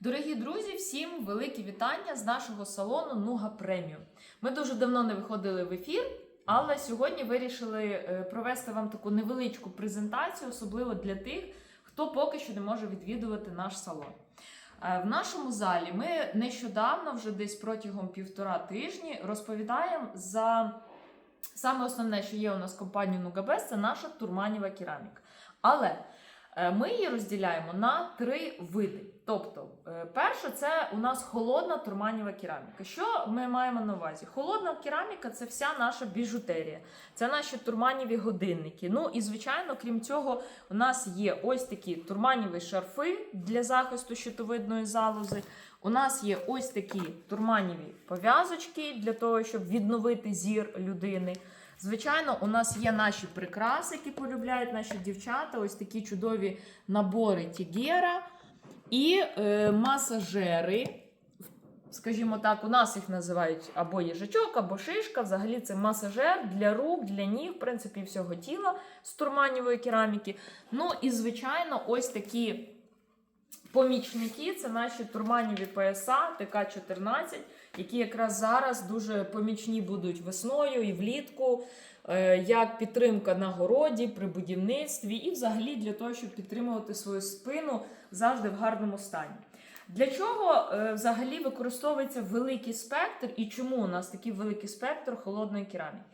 Дорогі друзі, всім великі вітання з нашого салону Нуга Преміум. Ми дуже давно не виходили в ефір, але сьогодні вирішили е, провести вам таку невеличку презентацію, особливо для тих, хто поки що не може відвідувати наш салон. Е, В нашому залі ми нещодавно, вже десь протягом півтора тижні, розповідаємо за саме основне, що є у нас компанію Нугабес, це наша турманіва кераміка. Але е, ми її розділяємо на три види. Тобто, е, перше, це у нас холодна турманіва кераміка. Що ми маємо на увазі? Холодна кераміка це вся наша біжутерія, це наші турманіві годинники. Ну і звичайно, крім цього, у нас є ось такі турманіві шарфи для захисту щитовидної залози. У нас є ось такі турманіві пов'язочки для того, щоб відновити зір людини. Звичайно, у нас є наші прикраси, які полюбляють наші дівчата. Ось такі чудові набори Тігера і е, масажери. Скажімо так, у нас їх називають або їжачок, або шишка. Взагалі це масажер для рук, для ніг, в принципі, всього тіла з турманівої кераміки. Ну і, звичайно, ось такі помічники це наші турманіві пояса ТК-14, які якраз зараз дуже помічні будуть весною і влітку, е, як підтримка на городі, при будівництві, і взагалі для того, щоб підтримувати свою спину завжди в гарному стані. Для чого е, взагалі використовується великий спектр і чому у нас такий великий спектр холодної кераміки?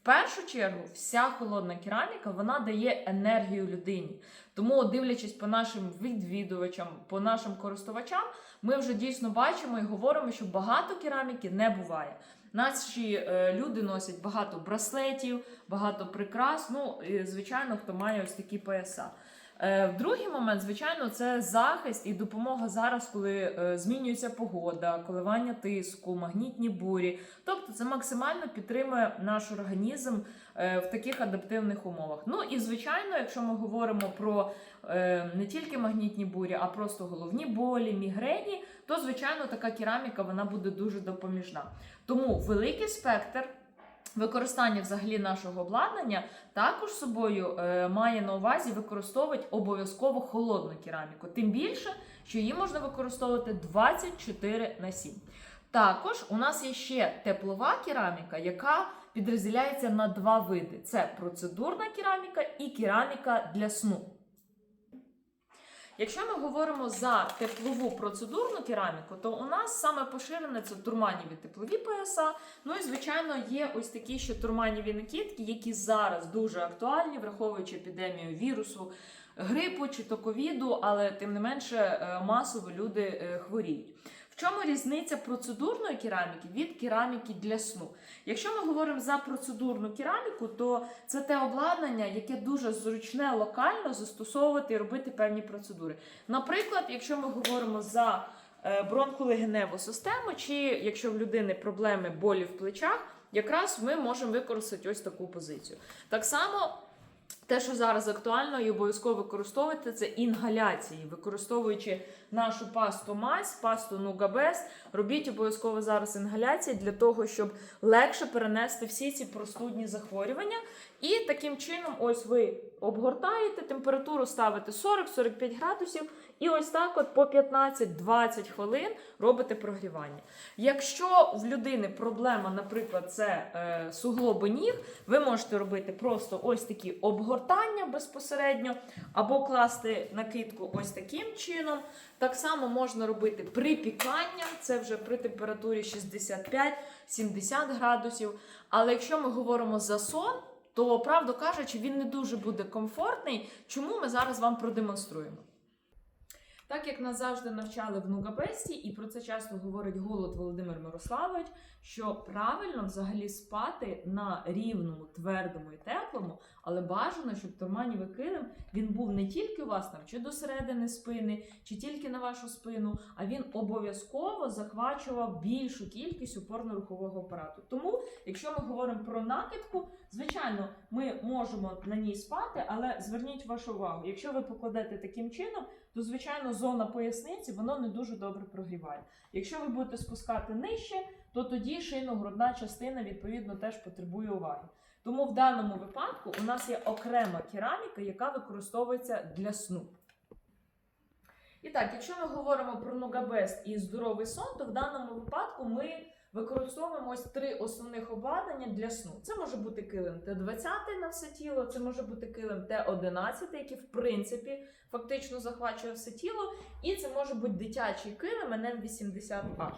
В першу чергу, вся холодна кераміка вона дає енергію людині. Тому, дивлячись по нашим відвідувачам, по нашим користувачам, ми вже дійсно бачимо і говоримо, що багато кераміки не буває. Наші е, люди носять багато браслетів, багато прикрас. Ну, і, звичайно, хто має ось такі пояса. Е, Другий момент, звичайно, це захист і допомога зараз, коли е, змінюється погода, коливання тиску, магнітні бурі. Тобто це максимально підтримує наш організм е, в таких адаптивних умовах. Ну і звичайно, якщо ми говоримо про не тільки магнітні бурі, а просто головні болі, мігрені, то звичайно така кераміка вона буде дуже допоміжна. Тому великий спектр. Використання взагалі нашого обладнання також собою е, має на увазі використовувати обов'язково холодну кераміку. Тим більше, що її можна використовувати 24 на 7. Також у нас є ще теплова кераміка, яка підрозділяється на два види: це процедурна кераміка і кераміка для сну. Якщо ми говоримо за теплову процедурну кераміку, то у нас саме поширене це турманіві теплові пояса. Ну і звичайно є ось такі ще турманіві накидки, які зараз дуже актуальні, враховуючи епідемію вірусу, грипу чи то ковіду, але тим не менше е, масово люди е, хворіють. Чому різниця процедурної кераміки від кераміки для сну? Якщо ми говоримо за процедурну кераміку, то це те обладнання, яке дуже зручне локально застосовувати і робити певні процедури. Наприклад, якщо ми говоримо за е, бронхолегеневу систему, чи якщо в людини проблеми болі в плечах, якраз ми можемо використати ось таку позицію. Так само. Те, що зараз актуально і обов'язково використовувати, це інгаляції, використовуючи нашу пасту мазь, пасту Нугабес, робіть обов'язково зараз інгаляції для того, щоб легше перенести всі ці простудні захворювання. І таким чином, ось ви обгортаєте, температуру ставите 40-45 градусів, і ось так, от по 15-20 хвилин робите прогрівання. Якщо в людини проблема, наприклад, це е, суглоби ніг, ви можете робити просто ось такі обгортання безпосередньо, або класти накидку ось таким чином. Так само можна робити припікання, це вже при температурі 65-70 градусів. Але якщо ми говоримо за сон, то правду кажучи, він не дуже буде комфортний. Чому ми зараз вам продемонструємо? Так як нас завжди навчали в Нугабесті, і про це часто говорить голод Володимир Мирославович, що правильно взагалі спати на рівному, твердому і теплому, але бажано, щоб турманівий килим він був не тільки у вас там, чи до середини спини, чи тільки на вашу спину, а він обов'язково захвачував більшу кількість опорно-рухового апарату. Тому, якщо ми говоримо про накидку, звичайно, ми можемо на ній спати, але зверніть вашу увагу, якщо ви покладете таким чином, то звичайно зона поясниці воно не дуже добре прогріває. Якщо ви будете спускати нижче, то тоді шийно-грудна частина відповідно теж потребує уваги. Тому в даному випадку у нас є окрема кераміка, яка використовується для сну. І так, якщо ми говоримо про Ногабест і здоровий сон, то в даному випадку ми використовуємо ось три основних обладнання для сну. Це може бути килим Т20 на все тіло, це може бути килим Т11, який в принципі фактично захвачує все тіло, і це може бути дитячий килим NM80H. Е,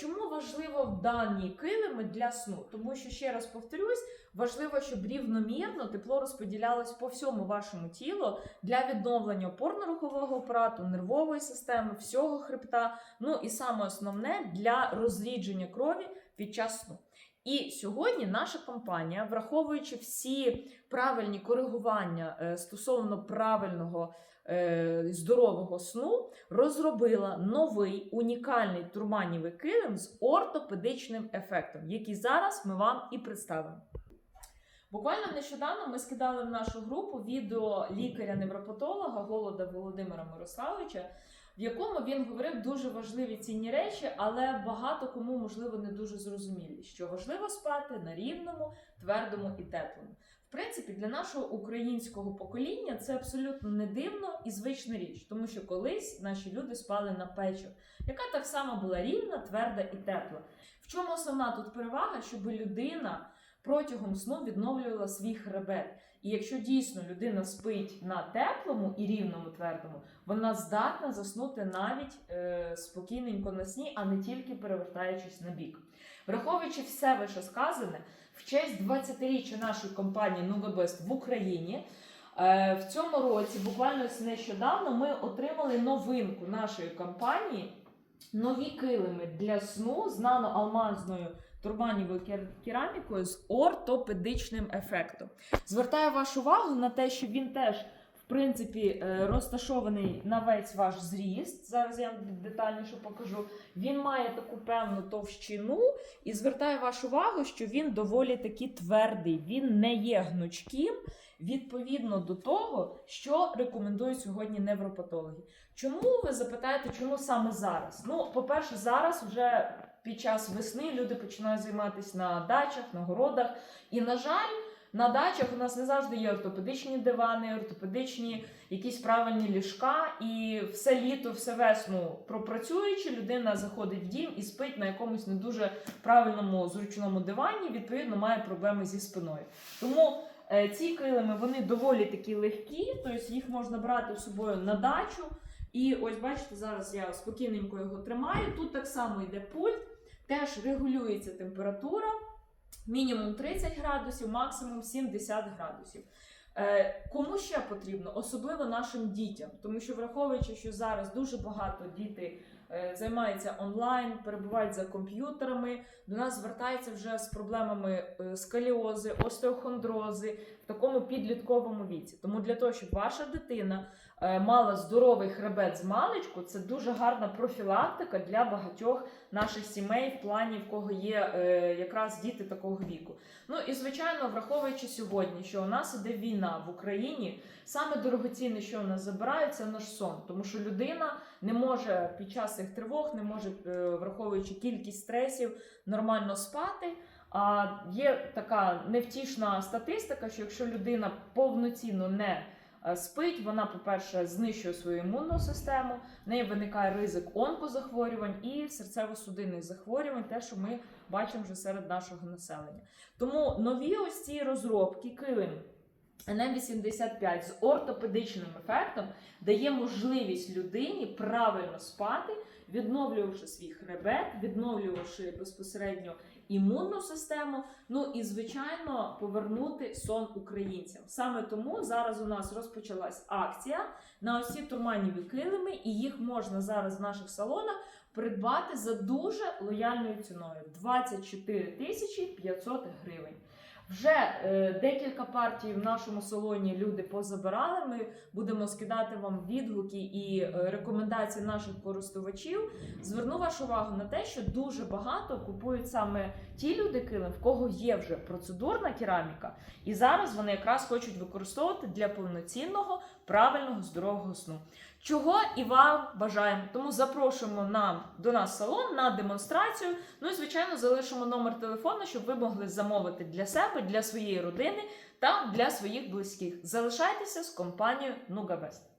Чому важливо в дані килими для сну? Тому що ще раз повторюсь, важливо, щоб рівномірно тепло розподілялось по всьому вашому тілу для відновлення опорно-рухового апарату, нервової системи, всього хребта. Ну і саме основне для розрідження крові під час сну. І сьогодні наша компанія, враховуючи всі правильні коригування е, стосовно правильного е, здорового сну, розробила новий унікальний турманівий килим з ортопедичним ефектом, який зараз ми вам і представимо. Буквально нещодавно ми скидали в нашу групу відео лікаря-невропатолога Голода Володимира Мирославовича, в якому він говорив дуже важливі цінні речі, але багато кому, можливо, не дуже зрозумілі, що важливо спати на рівному, твердому і теплому. В принципі, для нашого українського покоління це абсолютно не дивно і звична річ, тому що колись наші люди спали на печах, яка так само була рівна, тверда і тепла. В чому основна тут перевага, щоб людина протягом сну відновлювала свій хребет. І якщо дійсно людина спить на теплому і рівному твердому, вона здатна заснути навіть е, спокійненько на сні, а не тільки перевертаючись на бік. Враховуючи все вищесказане, в честь 20-річчя нашої компанії Nugabest в Україні. е, В цьому році, буквально нещодавно, ми отримали новинку нашої компанії нові килими для сну з наноалмазною турманівою кер- керамікою з ортопедичним ефектом. Звертаю вашу увагу на те, що він теж. В принципі, е, розташований на весь ваш зріст. Зараз я вам детальніше покажу. Він має таку певну товщину, і звертаю вашу увагу, що він доволі таки твердий. Він не є гнучким відповідно до того, що рекомендують сьогодні невропатологи. Чому ви запитаєте, чому саме зараз? Ну, по-перше, зараз вже під час весни люди починають займатися на дачах, на городах. І, на жаль, на дачах у нас не завжди є ортопедичні дивани, ортопедичні якісь правильні ліжка, і все літо, все весну пропрацюючи, людина заходить в дім і спить на якомусь не дуже правильному зручному дивані, відповідно, має проблеми зі спиною. Тому е, ці килими вони доволі такі легкі, тобто їх можна брати з собою на дачу. І ось бачите, зараз я спокійненько його тримаю. Тут так само йде пульт, теж регулюється температура, мінімум 30 градусів, максимум 70 градусів. Е, кому ще потрібно, особливо нашим дітям, тому що враховуючи, що зараз дуже багато дітей е, займаються онлайн, перебувають за комп'ютерами, до нас звертаються вже з проблемами е, сколіози, остеохондрози в такому підлітковому віці. Тому для того, щоб ваша дитина мала здоровий хребет з маличку, це дуже гарна профілактика для багатьох наших сімей в плані, в кого є е, якраз діти такого віку. Ну і звичайно, враховуючи сьогодні, що у нас іде війна в Україні, саме дорогоцінне, що у нас забирають, це наш сон, тому що людина не може під час цих тривог, не може, е, враховуючи кількість стресів, нормально спати. А є така невтішна статистика, що якщо людина повноцінно не спить, вона, по-перше, знищує свою імунну систему, в неї виникає ризик онкозахворювань і серцево-судинних захворювань, те, що ми бачимо вже серед нашого населення. Тому нові ось ці розробки килим НМ85 з ортопедичним ефектом дає можливість людині правильно спати, відновлювавши свій хребет, відновлювавши безпосередньо імунну систему. Ну і звичайно повернути сон українцям. Саме тому зараз у нас розпочалась акція на ці турманіві килими, і їх можна зараз в наших салонах придбати за дуже лояльною ціною 24 тисячі 500 гривень. Вже е, декілька партій в нашому салоні люди позабирали. Ми будемо скидати вам відгуки і е, рекомендації наших користувачів. Зверну вашу увагу на те, що дуже багато купують саме ті люди килим, в кого є вже процедурна кераміка, і зараз вони якраз хочуть використовувати для повноцінного правильного здорового сну. Чого і вам бажаємо. Тому запрошуємо нам до нас салон на демонстрацію. Ну і звичайно залишимо номер телефону, щоб ви могли замовити для себе, для своєї родини та для своїх близьких. Залишайтеся з компанією Нугабест.